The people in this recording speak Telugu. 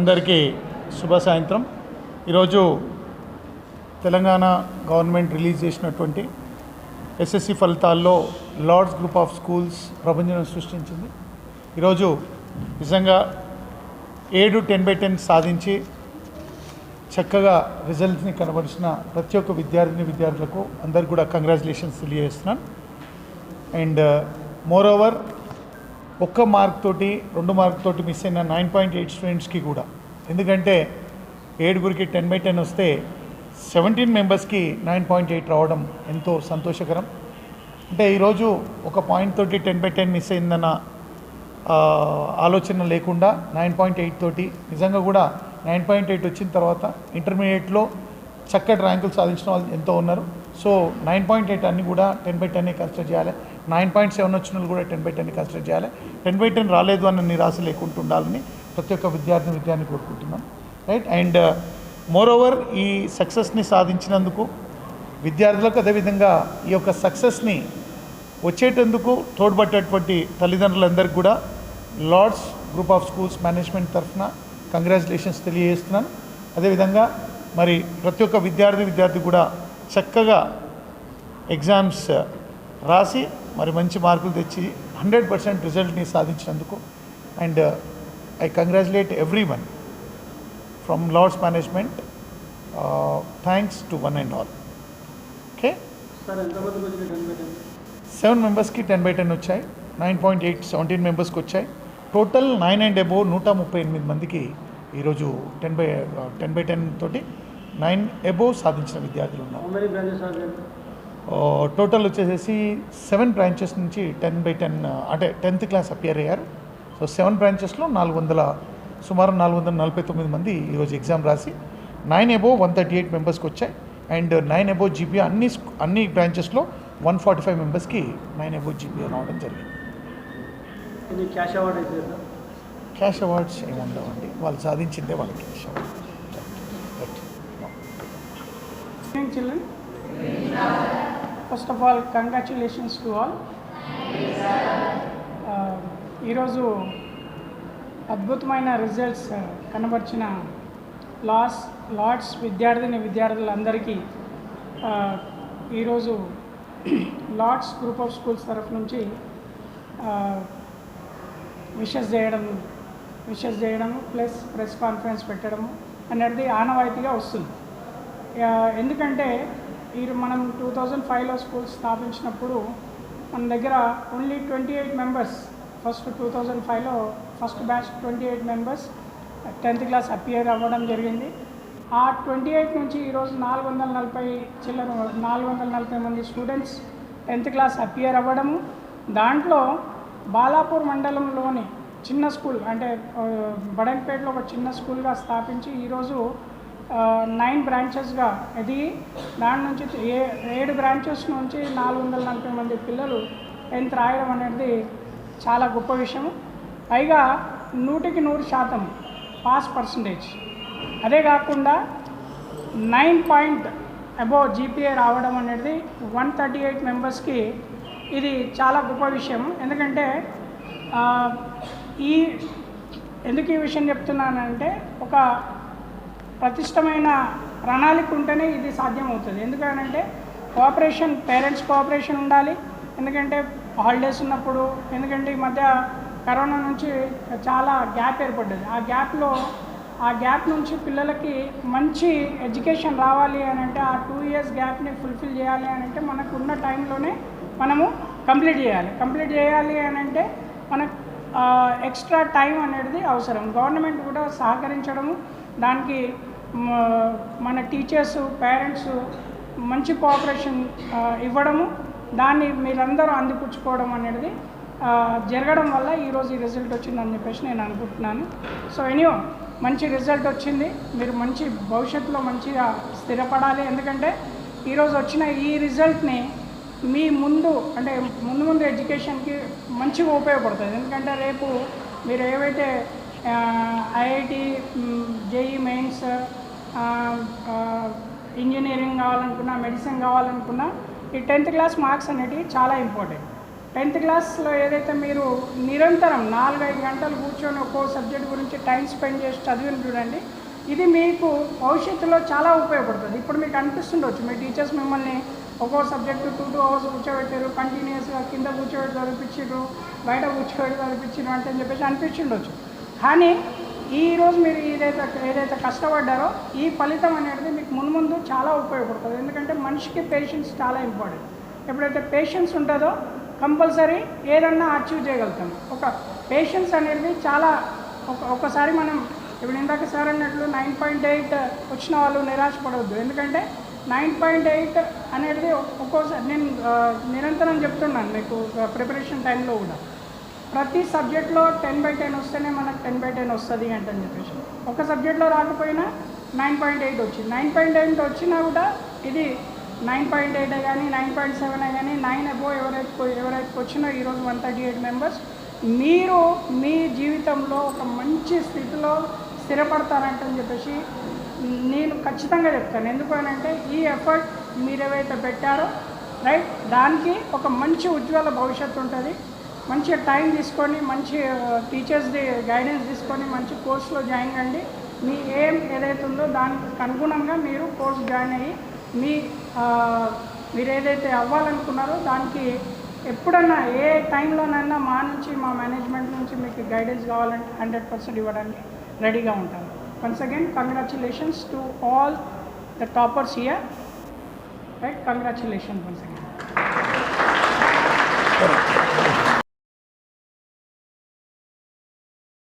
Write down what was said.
అందరికీ శుభ సాయంత్రం. ఈరోజు తెలంగాణ గవర్నమెంట్ రిలీజ్ చేసినటువంటి ఎస్ఎస్సి ఫలితాల్లో లార్డ్స్ గ్రూప్ ఆఫ్ స్కూల్స్ ప్రపంచం సృష్టించింది. ఈరోజు నిజంగా ఏడు టెన్ బై టెన్ సాధించి చక్కగా రిజల్ట్ని కనబరిచిన ప్రతి ఒక్క విద్యార్థిని విద్యార్థులకు అందరికి కూడా కంగ్రాచులేషన్స్ తెలియజేస్తున్నాను. అండ్ మోర్ ఓవర్ ఒక్క మార్క్ తోటి రెండు మార్క్ తోటి మిస్ అయిన నైన్ పాయింట్ ఎయిట్ స్టూడెంట్స్కి కూడా ఎందుకంటే ఏడుగురికి టెన్ బై టెన్ వస్తే సెవెంటీన్ మెంబర్స్కి నైన్ పాయింట్ ఎయిట్ రావడం ఎంతో సంతోషకరం. అంటే ఈరోజు ఒక పాయింట్ తోటి టెన్ బై టెన్ మిస్ అయిందన్న ఆలోచన లేకుండా నైన్ పాయింట్ ఎయిట్ తోటి నిజంగా కూడా నైన్ పాయింట్ ఎయిట్ వచ్చిన తర్వాత ఇంటర్మీడియట్లో చక్కటి ర్యాంకులు సాధించిన వాళ్ళు ఎంతో ఉన్నారు. సో నైన్ పాయింట్ ఎయిట్ అన్ని కూడా టెన్ బై టెన్ కన్సిడర్ చేయాలి. నైన్ పాయింట్ సెవెన్ వచ్చిన వాళ్ళు కూడా టెన్ బై టెన్ కన్సిడర్ చేయాలి. టెన్ బై టెన్ రాలేదు అన్న నిరాశ లేకుండా ఉండాలని ప్రతి ఒక్క విద్యార్థిని విద్యార్థిని కోరుకుంటున్నాం. రైట్ అండ్ మోర్ ఓవర్ ఈ సక్సెస్ని సాధించినందుకు విద్యార్థులకు అదేవిధంగా ఈ యొక్క సక్సెస్ని వచ్చేటందుకు తోడ్పట్టేటువంటి తల్లిదండ్రులందరికీ కూడా Lords Group of Schools management తరఫున కంగ్రాచులేషన్స్ తెలియజేస్తున్నాను. అదేవిధంగా మరి ప్రతి ఒక్క విద్యార్థి విద్యార్థి కూడా చక్కగా ఎగ్జామ్స్ రాసి మరి మంచి మార్కులు తెచ్చి హండ్రెడ్ పర్సెంట్ రిజల్ట్ని సాధించినందుకు and I congratulate everyone from Lords management thanks to one and all okay sir ఎంతమందికి వచ్చిన టెన్ బై టెన్? సెవెన్ మెంబర్స్కి టెన్ బై టెన్ వచ్చాయి. నైన్ పాయింట్ ఎయిట్ సెవెంటీన్ మెంబర్స్కి వచ్చాయి. టోటల్ నైన్ అండ్ అబోవ్ నూట ముప్పై ఎనిమిది మందికి ఈరోజు ten by ten by ten తోటి నైన్ అబోవ్ సాధించిన విద్యార్థులు ఉన్నారు. టోటల్ వచ్చేసేసి సెవెన్ బ్రాంచెస్ నుంచి టెన్ బై టెన్ అంటే టెన్త్ క్లాస్ అపియర్ అయ్యారు. సో సెవెన్ బ్రాంచెస్లో నాలుగు వందల సుమారు నాలుగు వందల నలభై తొమ్మిది మంది ఈరోజు ఎగ్జామ్ రాసి nine above one thirty eight మెంబర్స్కి వచ్చాయి. అండ్ నైన్ అబోవ్ జీపీ అన్ని అన్ని బ్రాంచెస్లో వన్ ఫార్టీ ఫైవ్ మెంబర్స్కి నైన్ అబోవ్ జీపీ రావడం జరిగింది. క్యాష్ అవార్డ్ క్యాష్ అవార్డ్స్ ఏమి ఉండవండి. వాళ్ళు సాధించిందే వాళ్ళకి cash award. Evening, children. First of all, congratulations to all. ఈరోజు అద్భుతమైన రిజల్ట్స్ కనబరిచిన లాస్ లార్డ్స్ విద్యార్థిని విద్యార్థులందరికీ ఈరోజు లార్డ్స్ గ్రూప్ ఆఫ్ స్కూల్స్ తరఫు నుంచి విషెస్ చేయడం విషెస్ చేయడము ప్లస్ ప్రెస్ కాన్ఫరెన్స్ పెట్టడము అనేది ఆనవాయితీగా వస్తుంది. ఎందుకంటే ఈ మనం టూ థౌజండ్ ఫైవ్లో స్కూల్ స్థాపించినప్పుడు మన దగ్గర only twenty eight members first two thousand ఫైవ్లో first batch twenty eight members tenth class appear అవ్వడం జరిగింది. ఆ ట్వంటీ ఎయిట్ నుంచి ఈరోజు నాలుగు వందల నలభై చిల్లర నాలుగు వందల నలభై మంది స్టూడెంట్స్ టెన్త్ క్లాస్ అపియర్ అవ్వడము. దాంట్లో బాలాపూర్ మండలంలోని చిన్న స్కూల్ అంటే బడన్పేటలో ఒక చిన్న స్కూల్గా స్థాపించి ఈరోజు నైన్ బ్రాంచెస్గా ఎదిగి దాని నుంచి ఏ ఏడు బ్రాంచెస్ నుంచి నాలుగు వందల నలభై మంది పిల్లలు టెన్త్ రాయడం అనేది చాలా గొప్ప విషయం. పైగా నూటికి నూరు శాతం పాస్ పర్సంటేజ్. అదే కాకుండా నైన్ పాయింట్ అబోవ్ జీపీఏ రావడం అనేది వన్ థర్టీ ఎయిట్ మెంబర్స్కి ఇది చాలా గొప్ప విషయం. ఎందుకంటే ఈ ఎందుకు ఈ విషయం చెప్తున్నానంటే ఒక ప్రతిష్టమైన ప్రణాళిక ఉంటేనే ఇది సాధ్యమవుతుంది. ఎందుకనంటే కోఆపరేషన్ పేరెంట్స్ కోఆపరేషన్ ఉండాలి. ఎందుకంటే హాలిడేస్ ఉన్నప్పుడు ఎందుకంటే ఈ మధ్య కరోనా నుంచి చాలా గ్యాప్ ఏర్పడ్డది. ఆ గ్యాప్లో ఆ గ్యాప్ నుంచి పిల్లలకి మంచి ఎడ్యుకేషన్ రావాలి అని అంటే ఆ టూ ఇయర్స్ గ్యాప్ని ఫుల్ఫిల్ చేయాలి అని అంటే మనకు ఉన్న టైంలోనే మనము కంప్లీట్ చేయాలి. కంప్లీట్ చేయాలి అని అంటే మనకు ఎక్స్ట్రా టైం అనేది అవసరం. గవర్నమెంట్ కూడా సహకరించడము దానికి మన టీచర్స్ పేరెంట్స్ మంచి కోఆపరేషన్ ఇవ్వడము దాన్ని మీరందరూ అందిపుచ్చుకోవడం అనేది జరగడం వల్ల ఈరోజు ఈ రిజల్ట్ వచ్చిందని చెప్పేసి నేను అనుకుంటున్నాను. సో ఎనియో మంచి రిజల్ట్ వచ్చింది. మీరు మంచి భవిష్యత్తులో మంచిగా స్థిరపడాలి. ఎందుకంటే ఈరోజు వచ్చిన ఈ రిజల్ట్ని మీ ముందు అంటే ముందు ముందు ఎడ్యుకేషన్కి మంచిగా ఉపయోగపడుతుంది. ఎందుకంటే రేపు మీరు ఏవైతే ఐఐటి జేఈ మెయిన్స్ ఇంజనీరింగ్ కావాలనుకున్నా మెడిసిన్ కావాలనుకున్నా ఈ టెన్త్ క్లాస్ మార్క్స్ అనేటివి చాలా ఇంపార్టెంట్. టెన్త్ క్లాస్లో ఏదైతే మీరు నిరంతరం నాలుగైదు గంటలు కూర్చొని ఒక్కో సబ్జెక్ట్ గురించి టైం స్పెండ్ చేసి చదివిన చూడండి ఇది మీకు భవిష్యత్తులో చాలా ఉపయోగపడుతుంది. ఇప్పుడు మీకు అనిపిస్తుండొచ్చు మీ టీచర్స్ మిమ్మల్ని ఒక్కో సబ్జెక్టు టూ టూ అవర్స్ కూర్చోబెట్టారు కంటిన్యూస్గా కింద కూర్చోబెట్టి చదివించారు బయట కూర్చోబెట్టి చదివించారు అంటే అని చెప్పేసి అనిపించుండొచ్చు కానీ ఈరోజు మీరు ఏదైతే ఏదైతే కష్టపడ్డారో ఈ ఫలితం అనేది మీకు మున్ముందు చాలా ఉపయోగపడుతుంది. ఎందుకంటే మనిషికి పేషెన్స్ చాలా ఇంపార్టెంట్ ఎప్పుడైతే పేషెన్స్ ఉంటుందో కంపల్సరీ ఏదన్నా అచీవ్ చేయగలుగుతాం. ఒక పేషెన్స్ అనేది చాలా ఒక ఒకసారి మనం ఇప్పుడు ఇందాక సార్ అన్నట్లు నైన్ పాయింట్ ఎయిట్ వచ్చిన వాళ్ళు నిరాశపడవద్దు. ఎందుకంటే నైన్ పాయింట్ ఎయిట్ అనేది ఒక్కోసారి నేను నిరంతరం చెప్తున్నాను మీకు ప్రిపరేషన్ టైంలో కూడా. ప్రతి సబ్జెక్ట్లో టెన్ బై టెన్ వస్తేనే మనకు టెన్ బై టెన్ వస్తుంది అంటని చెప్పేసి. ఒక సబ్జెక్ట్లో రాకపోయినా నైన్ పాయింట్ ఎయిట్ వచ్చింది నైన్ పాయింట్ ఎయిట్ వచ్చినా కూడా ఇది నైన్ పాయింట్ ఎయిట్ కానీ నైన్ పాయింట్ సెవెన్ కానీ నైన్ అబో ఎవరైతే ఎవరైతే వచ్చినా ఈరోజు వన్ థర్టీ ఎయిట్ మెంబర్స్ మీరు మీ జీవితంలో ఒక మంచి స్థితిలో స్థిరపడతారంటని చెప్పేసి నేను ఖచ్చితంగా చెప్తాను. ఎందుకు అంటే ఈ ఎఫర్ట్ మీరు ఏవైతే పెట్టారో రైట్ దానికి ఒక మంచి ఉజ్వల భవిష్యత్తు ఉంటుంది. మంచి టైం తీసుకొని మంచి టీచర్స్ది గైడెన్స్ తీసుకొని మంచి కోర్సులో జాయిన్ కండి మీ ఏం ఏదైతే ఉందో దానికి అనుగుణంగా మీరు కోర్స్ జాయిన్ అయ్యి మీ మీరు ఏదైతే అవ్వాలనుకున్నారో దానికి ఎప్పుడన్నా ఏ టైంలోనైనా మా నుంచి మా మేనేజ్మెంట్ నుంచి మీకు గైడెన్స్ కావాలంటే హండ్రెడ్ పర్సెంట్ ఇవ్వడానికి రెడీగా ఉంటాను once again congratulations to all the toppers year right congratulation once again